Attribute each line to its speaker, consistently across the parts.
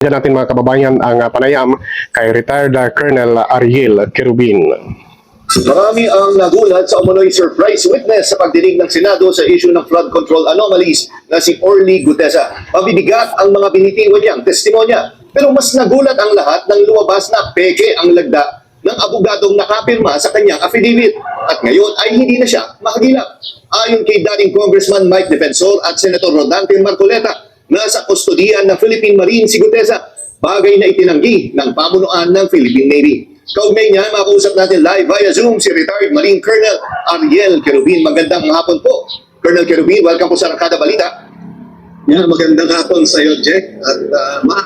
Speaker 1: Diyan natin mga kababayan ang ah, panayam kay retired ah, Colonel Ariel Kerubin.
Speaker 2: Marami ang nagulat sa umunoy surprise witness sa pagdinig ng Senado sa issue ng flood control anomalies na si Orly Gutesa. Mabibigat ang mga binitiwan niyang testimonya. Pero mas nagulat ang lahat nang lumabas na peke ang lagda ng abogadong nakapirma sa kanyang affidavit. At ngayon ay hindi na siya mahagilap. Ayon kay dating Congressman Mike Defensor at Senator Rodante Marcoleta, nasa kustodiyan ng Philippine Marine si Gutesa, bagay na itinanggi ng pamunuan ng Philippine Navy. Kaugnay niya, makausap natin live via Zoom si retired Marine Colonel Ariel Kerubin. Magandang hapon po. Colonel Kerubin, welcome po sa Rakada Balita.
Speaker 3: Yeah, magandang hapon sa iyo, Jack, at uh, ma,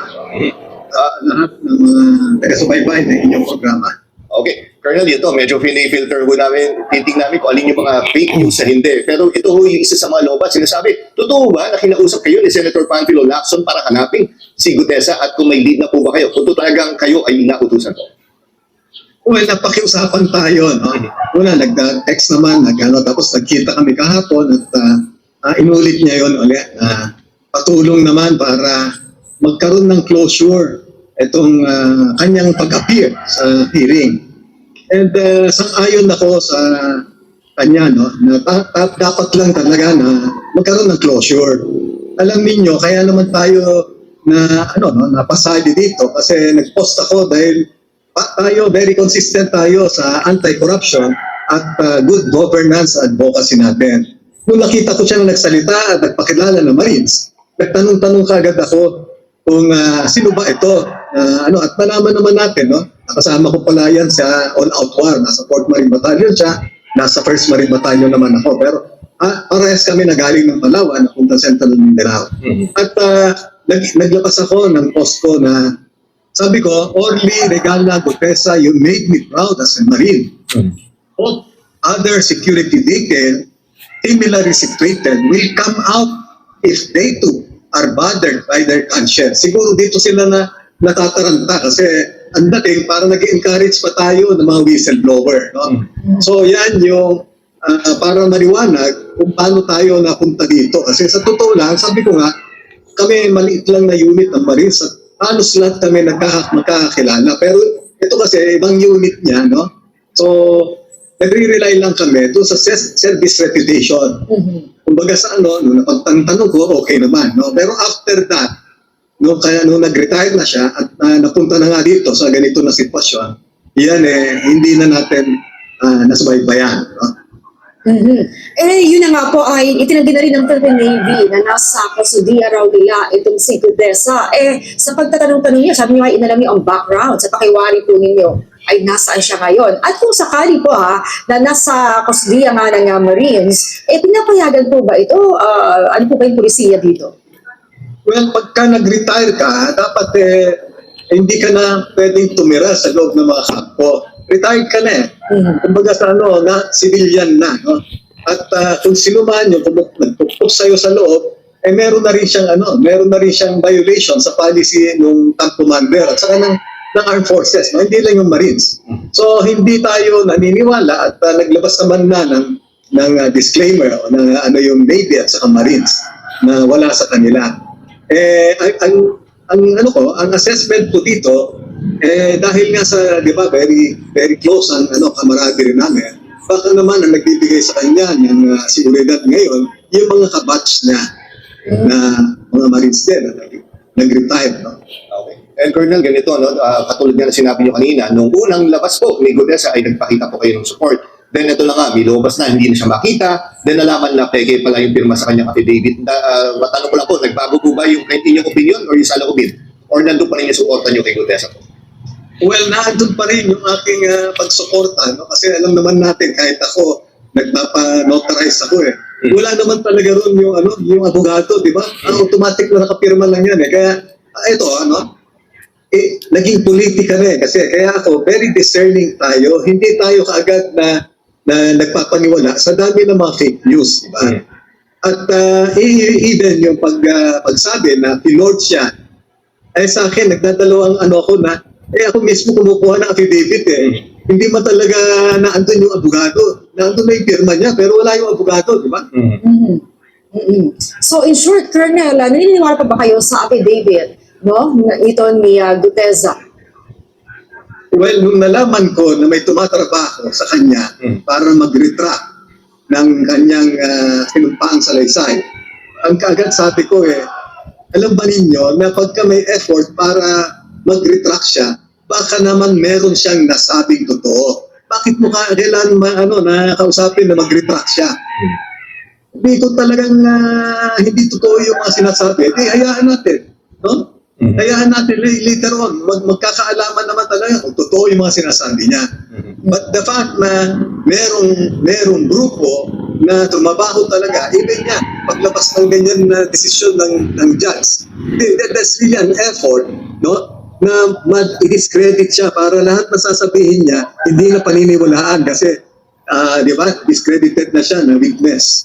Speaker 3: uh, lahat ng mga taga-subaybay ng inyong programa.
Speaker 2: Okay, Colonel, ito medyo pinifilter ko namin, titig namin kung alin yung mga fake news sa hindi. Pero ito ho yung isa sa mga lobat, sinasabi, totoo ba na kinausap kayo ni Senator Panfilo Lacson para hanapin si Gutesa at kung may lead na po ba kayo? Kung talagang kayo ay inautusan ko.
Speaker 3: Well, napakiusapan tayo, no? Una, nag-text naman, nag ano, tapos nagkita kami kahapon at uh, uh, inulit niya yon ulit na patulong naman para magkaroon ng closure itong uh, kanyang pag-appear sa hearing. And uh, sang-ayon ako sa kanya, no, na ta- ta- dapat lang talaga na magkaroon ng closure. Alam ninyo, kaya naman tayo na ano no, napasali dito kasi nag-post ako dahil tayo very consistent tayo sa anti-corruption at uh, good governance advocacy natin. Nung nakita ko siya na nagsalita at nagpakilala ng Marines, nagtanong-tanong kagad ako kung ah, sino ba ito. Ah, ano, at malaman naman natin, no? Nakasama ko pala yan sa all-out war. Nasa 4th Marine Battalion siya, nasa 1st Marine Battalion naman ako. Pero ah, parehas kami na galing ng Palawan, napunta Central Mindanao. At ah, nag, naglabas ako ng post ko na sabi ko, Orly Regala Gutesa, you made me proud as a Marine. All other security detail, similarly situated, will come out if they too are bothered by their conscience. Siguro dito sila na natataranta kasi ang dating parang nag-encourage pa tayo ng mga whistleblower. No? So yan yung ah, para maliwanag kung paano tayo napunta dito. Kasi sa totoo lang, sabi ko nga, kami maliit lang na unit ng Marines at halos lahat kami nagkaka- magkakakilala. Pero ito kasi ibang unit niya, no? So, nagre-rely lang kami doon sa ses- service reputation. Kumbaga sa ano, nung napagtanong ko, okay naman, no? Pero after that, no, kaya nung nag-retire na siya at ah, napunta na nga dito sa ganito na sitwasyon, yan eh, hindi na natin uh, nasubaybayan, no?
Speaker 4: Mhm. Eh, yun na nga po ay itinanggi na rin ng Philippine Navy na nasa kasudiya raw nila itong si Gudesa. Eh, sa pagtatanong-tanong niya, sabi niyo ay inalam niyo ang background sa pakiwari po ninyo ay nasaan siya ngayon. At kung sakali po ha, na nasa kasudiya nga ng uh, Marines, eh pinapayagan po ba ito? Ah, ano po ba yung polisiya dito?
Speaker 3: Well, pagka nag-retire ka, dapat eh, hindi ka na pwedeng tumira sa loob ng mga kampo. Retired ka na eh.
Speaker 4: Mhm.
Speaker 3: Kumbaga sa ano, na civilian na. No? At ah, kung sino man yung kung nagpupok sa'yo sa loob, eh meron na rin siyang ano, meron na rin siyang violation sa policy ng camp commander at saka ng, ng armed forces, no? hindi lang yung Marines. So hindi tayo naniniwala at ah, naglabas naman na ng, ng ah, disclaimer o ng ah, ano yung Navy at saka Marines na wala sa kanila. Eh, ang, ang, ang ano ko, ang assessment ko dito, eh, dahil nga sa, di ba, very, very close ang ano, kamarade rin namin, baka naman ang nagbibigay sa kanya ng uh, seguridad ngayon, yung mga kabatch na, na mga Marines din na nag- nag-retire. No?
Speaker 2: Okay. And Colonel, ganito, no? ah, katulad nga na sinabi niyo kanina, nung unang labas po ni Gutesa ay nagpakita po kayo ng support. Then ito na nga, lumabas na, hindi na siya makita. Then nalaman na peke pala yung pirma sa kanyang affidavit. Da, uh, matanong ko lang po, nagbago po ba yung kahit inyong opinion or yung saloobin? Or nandun pa rin yung suporta niyo kay Gutesa po?
Speaker 3: Well, nandun pa rin yung aking uh, pagsuporta. No? Kasi alam naman natin, kahit ako, nagpapa-notarize ako eh. Wala naman talaga ron yung, ano, yung abogado, di ba? Ang automatic na nakapirma lang yan eh. Kaya, ah, ito, ano, eh, naging politika na eh. Kasi kaya ako, very discerning tayo. Hindi tayo kaagad na, na nagpapaniwala sa dami ng mga fake news, di ba? At uh, even yung pag, ah, pagsabi na pinord siya, eh sa akin, nagdadalawang ano ako na, eh ako mismo kumukuha ng affidavit eh. Hindi man talaga naandun yung abogado. Naandun na yung pirma niya, pero wala yung abogado, di ba?
Speaker 4: Mhm. Mhm. So in short, Colonel, naniniwala pa ba kayo sa affidavit no? na- Ito ni uh, Guteza.
Speaker 3: Well, nung nalaman ko na may tumatrabaho sa kanya para mag-retract ng kanyang uh, sinumpaang salaysay, ang kaagad sabi ko eh, alam ba ninyo na pagka may effort para mag-retract siya, baka naman meron siyang nasabing totoo. Bakit mo ka kailan ma, ano, nakakausapin na mag-retract siya? Hindi ko talagang ah, hindi totoo yung mga sinasabi. Di, hayaan natin. No? Hayaan natin la- later on, mag magkakaalaman naman talaga kung totoo yung mga sinasabi niya. But the fact na merong, merong grupo na tumabaho talaga, even yan, paglabas ng ganyan na desisyon ng, ng judge, that, that's really an effort, no? na ma-discredit siya para lahat na sasabihin niya, hindi na paniniwalaan kasi, ah, di ba, discredited na siya na witness.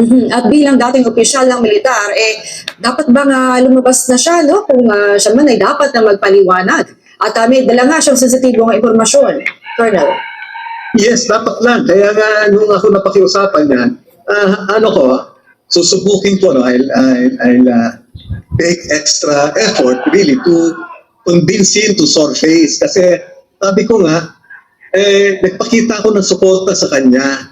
Speaker 4: Mhm. At bilang dating opisyal ng militar, eh, dapat ba nga lumabas na siya, no? Kung ah, siya man ay dapat na magpaliwanag. At uh, may dala nga siyang sensitibong impormasyon, Colonel.
Speaker 3: Yes, dapat lang. Kaya nga, nung ako napakiusapan niya, ah, ano ko, susubukin ko, no, I'll, I'll, I'll uh, take extra effort really to convince him to surface. Kasi sabi ko nga, eh, nagpakita ako ng suporta sa kanya.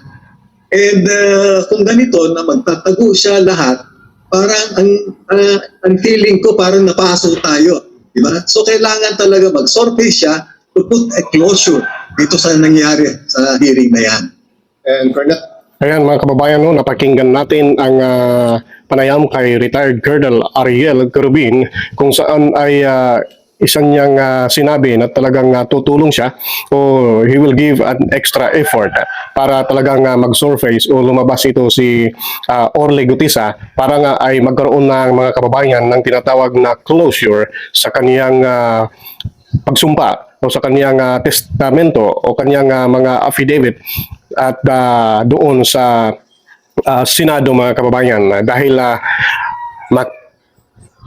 Speaker 3: And uh, kung ganito, na magtatago siya lahat, parang ang, ah, ang feeling ko parang napaso tayo. Di ba? So kailangan talaga mag-surface siya to put a closure dito sa nangyari sa hearing na yan.
Speaker 2: And Colonel,
Speaker 1: Ayan mga kababayan, no, napakinggan natin ang ah, panayam kay retired Colonel Ariel Kerubin kung saan ay ah, isang niyang ah, sinabi na talagang ah, tutulong siya o he will give an extra effort para talagang ah, mag-surface o lumabas ito si ah, Orly Gutisa para nga ay magkaroon ng mga kababayan ng tinatawag na closure sa kaniyang ah, pagsumpa o sa kaniyang ah, testamento o kaniyang ah, mga affidavit at ah, doon sa ah, Senado mga kababayan. Dahil uh,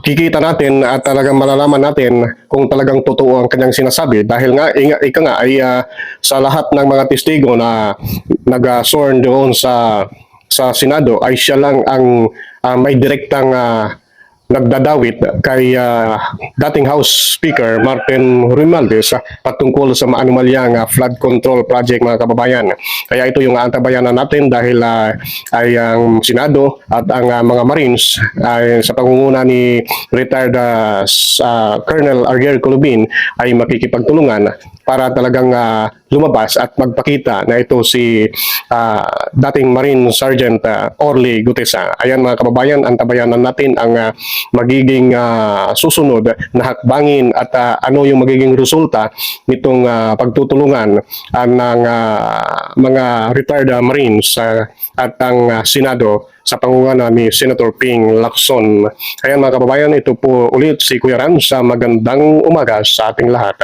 Speaker 1: kikita natin at talagang malalaman natin kung talagang totoo ang kanyang sinasabi. Dahil nga inga, ika nga ay ah, sa lahat ng mga testigo na nag-sworn doon sa sa Senado ay siya lang ang ah, may direktang ah, nagdadawit kay ah, dating House Speaker Martin Romualdez ah, patungkol sa maanumalyang ah, flood control project mga kababayan. Kaya ito yung antabayanan natin dahil ah, ay ang Senado at ang ah, mga Marines ay sa pangunguna ni retired s- ah, Colonel Ariel Colubin ay makikipagtulungan para talagang ah, lumabas at magpakita na ito si ah, dating Marine Sergeant ah, Orly Gutesa. Ayan mga kababayan, antabayanan natin ang ah, magiging ah, susunod na hakbangin at ah, ano yung magiging resulta nitong ah, pagtutulungan ah, ng ah, mga retired ah, Marines ah, at ang ah, Senado sa pangungana ni Senator Ping Lacson. Ayan mga kababayan, ito po ulit si Kuya Ram sa magandang umaga sa ating lahat.